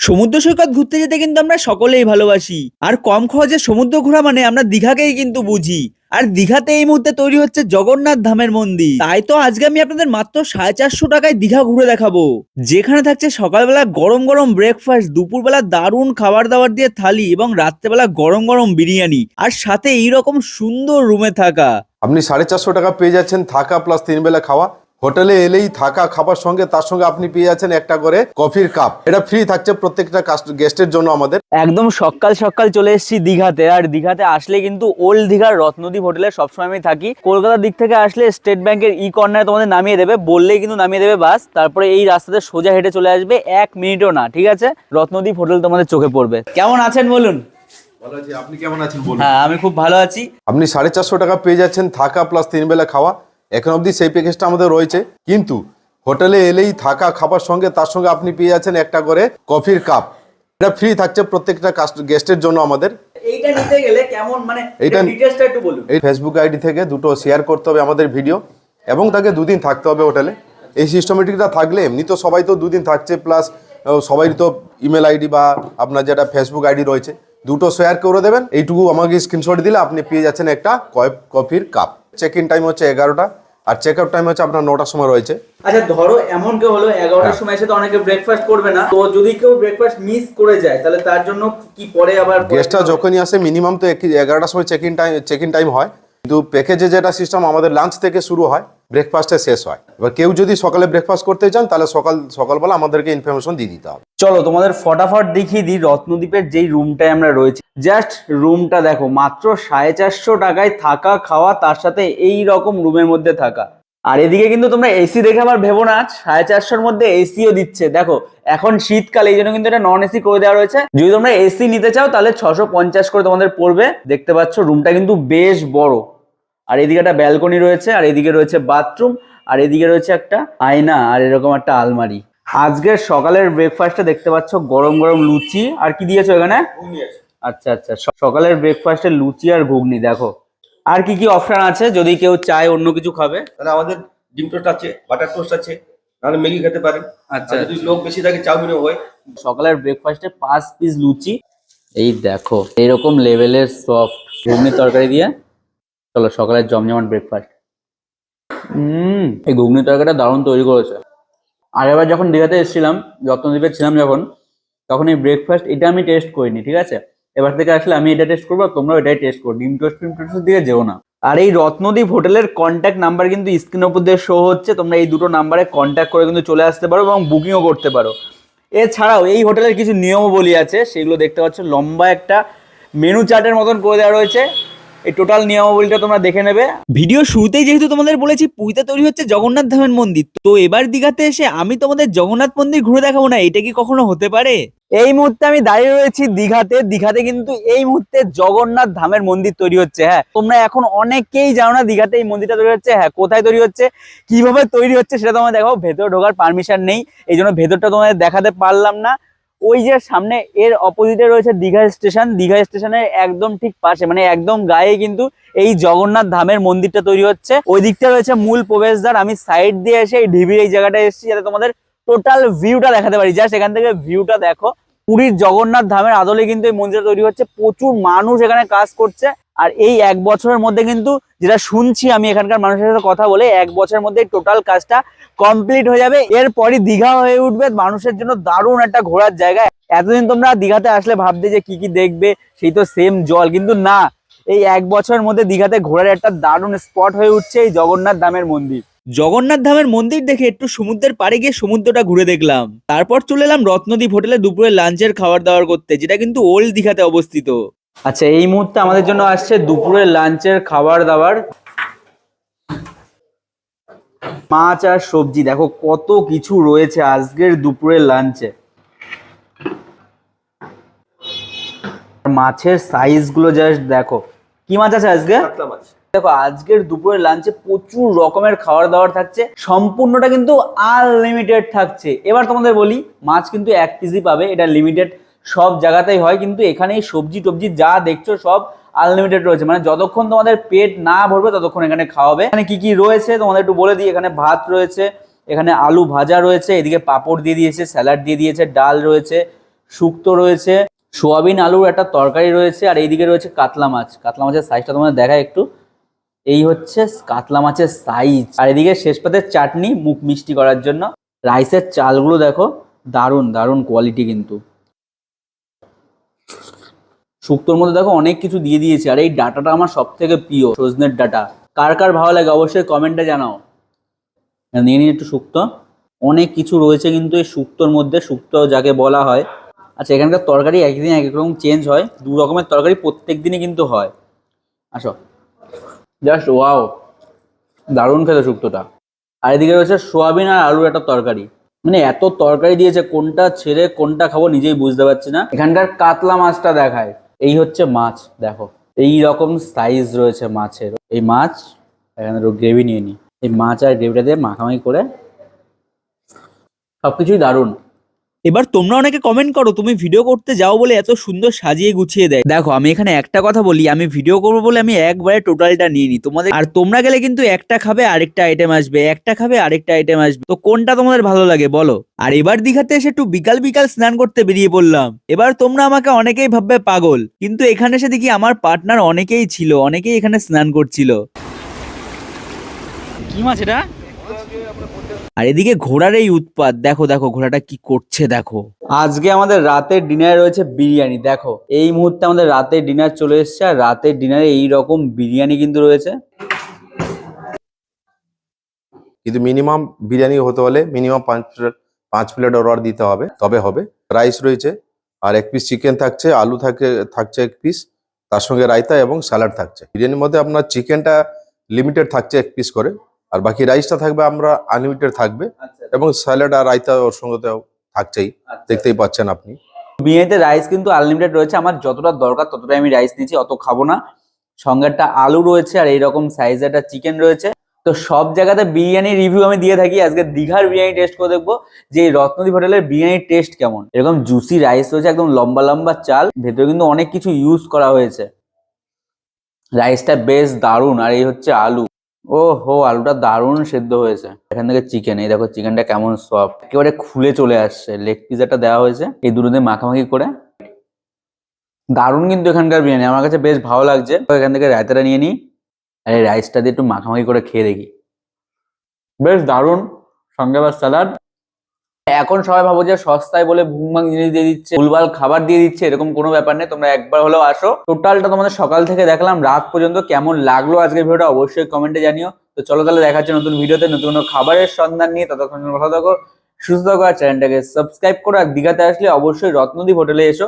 সমুদ্র সৈকত ঘুরতে যেতে কিন্তু আমরা সকলেই ভালোবাসি। আর কম খরচে সমুদ্র ঘোরা মানে আমরা দীঘাকেই কিন্তু বুঝি। আর দীঘাতে এই মুহূর্তে তৈরি হচ্ছে জগন্নাথ ধামের মন্দির। তাই তো আজকে আমি আপনাদের মাত্র সাড়ে চারশো টাকায় দীঘা ঘুরে দেখাবো। যেখানে থাকছে সকালবেলা গরম গরম ব্রেকফাস্ট দুপুরবেলা দারুণ খাবার দাবার দিয়ে থালি এবং রাত্রেবেলা গরম গরম বিরিয়ানি। আর সাথে এইরকম সুন্দর রুমে থাকা। আপনি সাড়ে চারশো টাকা পেয়ে যাচ্ছেন থাকা প্লাস তিন বেলা খাওয়া। হোটেলে এলেই থাকা খাবার সঙ্গে তার সঙ্গে আপনি পেয়ে যাচ্ছেন একটা করে কফির কাপ। এটা ফ্রি থাকছে প্রত্যেকটা গেস্টের জন্য আমাদের। একদম সকাল সকাল চলে এসেছি দীঘাতে। আর দীঘাতে আসলে কিন্তু ওল্ড দীঘার রত্নদ্বীপ হোটেলে সবসময় আমি থাকি। কলকাতার দিক থেকে আসলে স্টেট ব্যাংকের ই কর্নারে তোমাদের নামিয়ে দেবে। বললেই কিন্তু নামিয়ে দেবে বাস। তারপরে এই রাস্তাতে সোজা হেঁটে চলে আসবে। এক মিনিটও না ঠিক আছে? রত্নদ্বীপ হোটেল তোমাদের চোখে পড়বে। কেমন আছেন বলুন? ভালো আপনি কেমন আছেন হ্যাঁ আমি খুব ভালো আছি। আপনি সাড়ে চারশো টাকা পেয়ে যাচ্ছেন থাকা প্লাস তিন বেলা খাওয়া। এখন অবধি সেই প্যাকেজটা আমাদের রয়েছে। কিন্তু হোটেলে এলেই থাকা খাবার সঙ্গে তার সঙ্গে আপনি পেয়ে যাচ্ছেন একটা করে কফির কাপ। এটা ফ্রি থাকছে প্রত্যেকটা গেস্টের জন্য আমাদের। এইটা নিতে গেলে কেমন মানে একটু বলুন। এই ফেসবুক আইডি থেকে দুটো শেয়ার করতে হবে আমাদের ভিডিও এবং তাকে দুদিন থাকতে হবে হোটেলে। এই সিস্টেমেটিকটা থাকলে এমনি তো সবাই তো দুদিন থাকছে প্লাস সবাই তো ইমেল আইডি বা আপনার যেটা ফেসবুক আইডি রয়েছে। দুটো শেয়ার করে দেবেন। এইটুকু আমাকে স্ক্রিনশট দিলে আপনি পেয়ে যাচ্ছেন একটা কফির কাপ চেক ইন টাইম হচ্ছে এগারোটা। আর চেক আউট টাইম হচ্ছে আপনার নটার সময় রয়েছে। আচ্ছা ধরো এমন কেউ হলো এগারোটার সময় এসে তো অনেকে ব্রেকফাস্ট করবে না। তো যদি কেউ ব্রেকফাস্ট মিস করে যায় তাহলে তার জন্য কি পরে আবার গেস্টটা যখনই আসে মিনিমাম তো এগারোটার সময় check in time check in time হয়। কিন্তু প্যাকেজে যেটা সিস্টেম আমাদের লাঞ্চ থেকে শুরু হয় ব্রেকফাস্টে শেষ হয়। এবার কেউ যদি সকালে ব্রেকফাস্ট করতে চান, তাহলে সকাল, সকালবেলা আমাদেরকে ইনফরমেশন দিয়ে দিতে হবে। চলো, তোমাদের ফটাফট দেখিয়ে দিই রত্নদ্বীপের যেই রুমটায় আমরা রয়েছি। জাস্ট রুমটা দেখো, মাত্র সাড়ে চারশো টাকায় থাকা খাওয়া, তার সাথে এই রকম রুমের মধ্যে থাকা। আর এদিকে কিন্তু তোমরা এসি দেখে আবার ভেবো না সাড়ে চারশোর মধ্যে এসিও দিচ্ছে। দেখো এখন শীতকাল এই জন্য কিন্তু এটা নন এসি করে দেওয়া রয়েছে। যদি তোমরা এসি নিতে চাও তাহলে ছশো পঞ্চাশ করে তোমাদের পড়বে। দেখতে পাচ্ছ রুমটা কিন্তু বেশ বড়। আর এদিকে একটা ব্যালকনি রয়েছে আর এদিকে রয়েছে বাথরুম আর এদিকে রয়েছে একটা আয়না আর এরকম একটা আলমারি। আজকের সকালের ব্রেকফাস্টে দেখতে পাচ্ছ গরম গরম লুচি আর কি দিয়েছ এখানে? আচ্ছা আচ্ছা সকালের ব্রেকফাস্টে লুচি আর ঘুগনি দেখো। আর কি কি অপশন আছে? যদি কেউ চায় অন্য কিছু খাবে? তাহলে আমাদের ডিম টোস্ট আছে বাটার টোস্ট আছে নাহলে ম্যাগি খেতে পারেন। আচ্ছা যদি লোক বেশি থাকে চাউমিনও হয়। সকালের ব্রেকফাস্টে পাঁচ পিস লুচি। এই দেখো এরকম লেভেলের সফট ঘুগনির তরকারি দিয়ে। চলো সকালের জমজমান ব্রেকফাস্ট হুম এই ঘুগনি তরকারিটা দারুণ তৈরি করেছে। আর এবার যখন দীঘাতে এসেছিলাম যত্নদ্বীপে ছিলাম যখন তখন এই ব্রেকফাস্ট এটা আমি টেস্ট করিনি ঠিক আছে? এবার থেকে আসলে আমি এটা টেস্ট করব তোমরা এটাই টেস্ট করো। ডিম টোস্ট, ফিম টোস্ট দিয়ে যেও না। আর এই রত্নদীপ হোটেলের কন্ট্যাক্ট নাম্বার কিন্তু স্ক্রিন ওপর দিয়ে শো হচ্ছে। তোমরা এই দুটো নাম্বারে কন্ট্যাক্ট করে কিন্তু চলে আসতে পারো এবং বুকিংও করতে পারো। এছাড়াও এই হোটেলের কিছু নিয়মাবলী আছে, সেগুলো দেখতে পাচ্ছ। লম্বা একটা মেনু চার্টের মতন করে দেওয়া রয়েছে। এই টোটাল নিয়মাবলীটা তোমরা দেখে নেবে। ভিডিও শুরুতেই যেহেতু তোমাদের বলেছি পুরীতে তৈরি হচ্ছে জগন্নাথ ধামের মন্দির। তো এবার দীঘাতে এসে আমি তোমাদের জগন্নাথ মন্দির ঘুরে দেখাবো না এটা কি কখনো হতে পারে? এই মুহূর্তে আমি দাঁড়িয়ে রয়েছি দীঘাতে। দীঘাতে কিন্তু এই মুহূর্তে জগন্নাথ ধামের মন্দির তৈরি হচ্ছে হ্যাঁ। তোমরা এখন অনেকেই জানো না দীঘাতে এই মন্দিরটা তৈরি হচ্ছে হ্যাঁ কোথায় তৈরি হচ্ছে কীভাবে তৈরি হচ্ছে সেটা তোমার দেখো ভেতরে ঢোকার পারমিশন নেই এই জন্য ভেতরটা তোমাদের দেখাতে পারলাম না। ওই যে সামনে এর অপোজিটে রয়েছে দীঘা স্টেশন। দীঘা স্টেশনের একদম ঠিক পাশে মানে একদম গায়ে কিন্তু এই জগন্নাথ ধামের মন্দিরটা তৈরি হচ্ছে। ওই দিকটা রয়েছে মূল প্রবেশদ্বার। আমি সাইড দিয়ে এসে এই ঢিবির এই জায়গাটা এসেছি যাতে তোমাদের টোটাল ভিউটা দেখাতে পারি। জাস্ট সেখান থেকে ভিউটা দেখো। পুরীর জগন্নাথ ধামের আদলে কিন্তু এই মন্দিরটা তৈরি হচ্ছে। প্রচুর মানুষ এখানে কাজ করছে। আর এই এক বছরের মধ্যে কিন্তু যেটা শুনছি আমি এখানকার মানুষের সাথে কথা বলে, এক বছরের মধ্যে টোটাল কাজটা কমপ্লিট হয়ে যাবে। এরপরই দীঘা হয়ে উঠবে, মানুষের জন্য দারুণ একটা ঘোরার জায়গা। এতদিন তোমরা দীঘাতে আসলে ভাবতে যে কি কি দেখবে, সেই তো সেম জল। কিন্তু না, এই এক বছরের মধ্যে দীঘাতে ঘোরার একটা দারুণ স্পট হয়ে উঠছে এই জগন্নাথ ধামের মন্দির। জগন্নাথ ধামের মন্দির দেখে একটু সমুদ্রের পাড়ে গিয়ে সমুদ্রটা ঘুরে দেখলাম। তারপর চলে এলাম রত্নদ্বীপ হোটেলে দুপুরে লাঞ্চের খাবার দাবার করতে, যেটা কিন্তু ওল্ড দীঘাতে অবস্থিত। আচ্ছা এই মুহূর্তে আমাদের জন্য আসছে দুপুরের লাঞ্চের খাবার দাবার। মাছ আর সবজি দেখো কত কিছু রয়েছে আজকের দুপুরের লাঞ্চে। মাছের সাইজগুলো জাস্ট দেখো। কি মাছ আছে আজকে? দেখো আজকের দুপুরের লাঞ্চে প্রচুর রকমের খাবার দাবার থাকছে। সম্পূর্ণটা কিন্তু আনলিমিটেড থাকছে। এবার তোমাদের বলি মাছ কিন্তু এক পিসই পাবে এটা লিমিটেড সব জায়গাতেই হয়, কিন্তু এখানে সবজি টবজি যা দেখছ সব আনলিমিটেড রয়েছে। মানে যতক্ষণ তোমাদের পেট না ভরবে, ততক্ষণ এখানে খাওয়াবে। এখানে কি কি রয়েছে? তোমাদের একটু বলে দিই। এখানে ভাত রয়েছে, এখানে আলু ভাজা রয়েছে, এদিকে পাঁপড় দিয়ে দিয়েছে, স্যালাড দিয়ে দিয়েছে, ডাল রয়েছে, শুক্তো রয়েছে, সোয়াবিন আলুর একটা তরকারি রয়েছে, আর এইদিকে রয়েছে কাতলা মাছ। কাতলা মাছের সাইজটা তোমাদের দেখায় একটু। এই হচ্ছে কাতলা মাছের সাইজ আর এদিকে শেষ পাতের চাটনি, মুখ মিষ্টি করার জন্য। রাইসের চালগুলো দেখো, দারুণ দারুণ কোয়ালিটি কিন্তু। শুক্তোর মধ্যে দেখো অনেক কিছু দিয়ে দিয়েছে, আর এই ডাটাটা আমার সব থেকে প্রিয়, সজনের ডাটা। কার কার ভালো লাগে অবশ্যই কমেন্টে জানাও। নিয়ে নিন একটু শুক্তো। অনেক কিছু রয়েছে কিন্তু এই শুক্তোর মধ্যে, শুক্তো যাকে বলা হয়। আচ্ছা এখানকার তরকারি একদিন এক এক রকম চেঞ্জ হয়, দু রকমের তরকারি প্রত্যেক দিনই কিন্তু হয়। আসো। জাস্ট ওয়াও দারুণ খেতে শুক্তোটা। আর এদিকে রয়েছে সোয়াবিন আর আলুর একটা তরকারি। মানে এত তরকারি দিয়েছে, কোনটা ছেড়ে কোনটা খাব নিজেই বুঝতে পারছি না। এখানকার কাতলা মাছটা দেখায়। এই হচ্ছে মাছ, দেখো। এই রকম সাইজ রয়েছে মাছের। এই মাছ, এখানে গ্রেভি নিয়ে নি। এই মাছ আর গ্রেভিটা দিয়ে মাখামাখি করে সবকিছুই দারুণ। এবার তোমরা অনেকে কমেন্ট করো, তুমি ভিডিও করতে যাও বলে এত সুন্দর সাজিয়ে গুছিয়ে দেয়। দেখো, আমি এখানে একটা কথা বলি, আমি ভিডিও করব বলে আমি একবারে টোটালটা নিয়ে নিই তোমাদের আর তোমরা গেলে কিন্তু একটা খাবে, আরেকটা আইটেম আসবে। একটা খাবে, আরেকটা আইটেম আসবে। তো কোনটা তোমাদের ভালো লাগে বলো? আর এবার দীঘাতে এসে একটু বিকাল বিকাল স্নান করতে বেরিয়ে পড়লাম। এবার তোমরা আমাকে অনেকেই ভাববে পাগল, কিন্তু এখানে এসে দেখি আমার পার্টনার অনেকেই ছিল, অনেকেই এখানে স্নান করছিল। কি মাছ এটা? আর এদিকে ঘোড়ার এই উৎপাত দেখো দেখো ঘোড়াটা কি করছে দেখো। আজকে আমাদের রাতের ডিনারে রয়েছে বিরিয়ানি দেখো। এই মুহূর্তে আমাদের রাতের ডিনার চলে এসেছে আর রাতের ডিনারে এই রকম বিরিয়ানি কিন্তু রয়েছে। কিন্তু মিনিমাম বিরিয়ানি হতে হলে মিনিমাম পাঁচ প্লেট পাঁচ প্লেট অর্ডার দিতে হবে তবে হবে। রাইস রয়েছে আর এক পিস চিকেন থাকছে আলু থাকে থাকছে এক পিস তার সঙ্গে রায়তা এবং স্যালাড থাকছে। বিরিয়ানির মধ্যে আপনার চিকেনটা লিমিটেড থাকছে এক পিস করে। আর বাকি রাইসটা থাকবে আমরা আনলিমিটেড থাকবে এবং স্যালাড আর রায়তা ওর সঙ্গে থাকছেই দেখতেই পাচ্ছেন আপনি। বিরিয়ানিতে রাইস কিন্তু আনলিমিটেড রয়েছে আমার যতটা দরকার ততটাই আমি রাইস নিয়েছি অত খাব না। সঙ্গে একটা আলু রয়েছে আর এইরকম সাইজের একটা চিকেন রয়েছে। তো সব জায়গাতে বিরিয়ানি রিভিউ আমি দিয়ে থাকি আজকে দীঘার বিরিয়ানি টেস্ট করে দেখব যে রত্নদীপ হোটেলের বিরিয়ানির টেস্ট কেমন। এরকম জুসি রাইস রয়েছে একদম লম্বা লম্বা চাল ভেতরে কিন্তু অনেক কিছু ইউজ করা হয়েছে। রাইসটা বেশ দারুণ আর এই হচ্ছে আলু। ও হো আলুটা দারুণ সেদ্ধ হয়েছে। এখান থেকে চিকেন এই দেখো চিকেনটা কেমন সফট একেবারে খুলে চলে আসছে লেগ পিজাটা দেওয়া হয়েছে, এই দুটো দিয়ে মাখামাখি করে। দারুণ কিন্তু এখানকার বিরিয়ানি, আমার কাছে বেশ ভালো লাগছে। এখান থেকে রায়তাটা নিয়ে নিই, আর এই রাইসটা দিয়ে একটু মাখামাখি করে খেয়ে দেখি। বেশ দারুণ, সঙ্গে আবার স্যালাড এখন সবাই ভাবো যে সস্তায় বলে ভুংভাং জিনিস দিয়ে দিচ্ছে, ভুলভাল খাবার দিয়ে দিচ্ছে, এরকম কোনো ব্যাপার নেই, তোমরা একবার হলেও আসো। টোটালটা তোমাদের সকাল থেকে দেখলাম, রাত পর্যন্ত কেমন লাগল আজকের ভিডিওটা অবশ্যই কমেন্টে জানিও। তো চলো তাহলে দেখা হচ্ছে নতুন ভিডিওতে, নতুন কোনো খাবারের সন্ধান নিয়ে, ততক্ষণ ভালো থাকো, সুস্থ থাকো, আর চ্যানেলটাকে সাবস্ক্রাইব করো, আর দীঘাতে আসলে অবশ্যই রত্নদ্বীপ হোটেলে এসো।